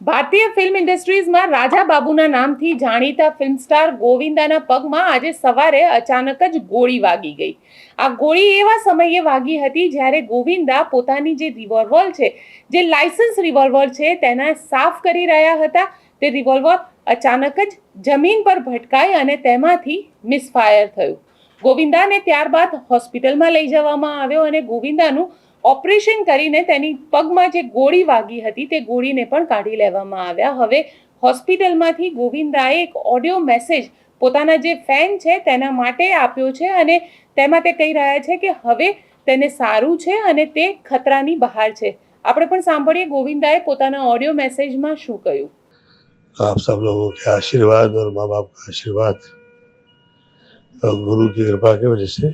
ભારતીય ફિલ્મ ઇન્ડસ્ટ્રીઝમાં રાજા બાબુના નામથી જાણીતા ફિલ્મ સ્ટાર ગોવિંદાના પગમાં આજે સવારે અચાનક જ ગોળી વાગી ગઈ. આ ગોળી એવા સમયે વાગી હતી જ્યારે ગોવિંદા પોતાની જે રિવોલ્વર છે, જે લાયસન્સ રિવોલ્વર છે, તેના સાફ કરી રહ્યા હતા. તે રિવોલ્વર અચાનક જ જમીન પર ભટકાઈ અને તેમાંથી મિસફાયર થયું. ગોવિંદાને ત્યારબાદ હોસ્પિટલમાં લઈ જવામાં આવ્યો અને ગોવિંદાનું ઓપરેશન કરીને તેની પગમાં જે ગોળી વાગી હતી તે ગોળીને પણ કાઢી લેવામાં આવ્યા હવે હોસ્પિટલમાંથી ગોવિંદાએ એક ઓડિયો મેસેજ પોતાના જે ફેન છે તેના માટે આપ્યો છે અને તેમાં તે કહી રહ્યા છે કે હવે તેને સારું છે અને તે ખતરાની બહાર છે આપણે પણ સાંભળીએ ગોવિંદાએ પોતાના ઓડિયો મેસેજમાં શું કહ્યું आप सब लोगों के आशीर्वाद और माँ बाप का आशीर्वाद और गुरु की कृपा की वजह से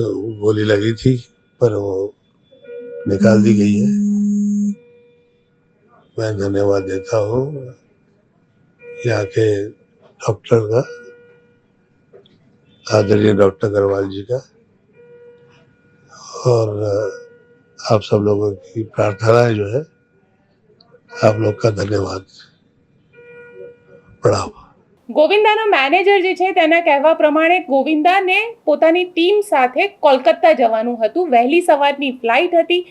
अ, गोली लगी थी पर वो निकाल दी गई है। मैं धन्यवाद देता हूँ यहाँ के डॉक्टर का आदरणीय डॉक्टर अग्रवाल जी का और आप सब लोगों की प्रार्थनाएँ जो है आप लोग का धन्यवाद। प्रणाम। ગોવિંદાનો મેનેજર જે છે તેના કહેવા પ્રમાણે ગોવિંદાને પોતાની ટીમ સાથે કોલકાતા જવાનું હતું. વહેલી સવારની ફ્લાઇટ હતી.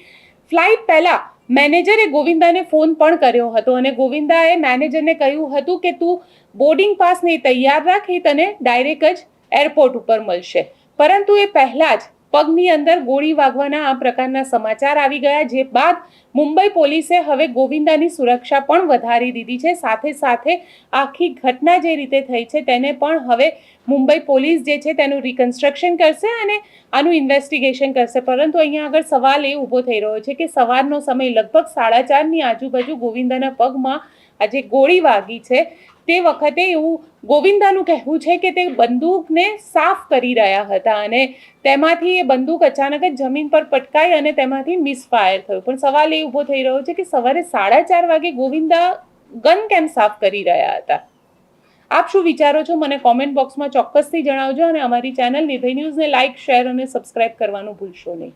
ફ્લાઇટ પહેલાં મેનેજરે ગોવિંદાને ફોન પણ કર્યો હતો અને ગોવિંદાએ મેનેજરને કહ્યું હતું કે તું બોર્ડિંગ પાસને તૈયાર રાખ તને ડાયરેક્ટ જ એરપોર્ટ ઉપર મળશે. પરંતુ એ પહેલાં જ પગની અંદર ગોળી વાગવાના આ પ્રકારના સમાચાર આવી ગયા, જે બાદ મુંબઈ પોલીસે હવે ગોવિંદાની સુરક્ષા પણ વધારી દીધી છે. સાથે સાથે આખી ઘટના જે રીતે થઈ છે તેને પણ હવે મુંબઈ પોલીસ જે છે તેનું રિકન્સ્ટ્રક્શન કરશે અને આનું ઇન્વેસ્ટિગેશન કરશે. પરંતુ અહીંયા આગળ સવાલ એ ઊભો થઈ રહ્યો છે કે સવારનો સમય લગભગ સાડા ચારની આજુબાજુ ગોવિંદાના પગમાં આજે ગોળી વાગી છે. તે વખતે એવું ગોવિંદાનું કહેવું છે કે તે બંદૂકને સાફ કરી રહ્યા હતા અને તેમાંથી એ બંદૂક અચાનક જ જમીન પર પટકાઈ અને તેમાંથી મિસફાયર થયું. પણ સવાલ એ ઊભો થઈ રહ્યો છે કે સવારે સાડા ચાર વાગે ગોવિંદા ગન કેમ સાફ કરી રહ્યા હતા? આપ શું વિચારો છો? મને કોમેન્ટ બોક્સમાં ચોક્કસથી જણાવજો અને અમારી ચેનલ નિર્ભય ન્યૂઝને લાઇક શેર અને સબસ્ક્રાઇબ કરવાનું ભૂલશો નહીં.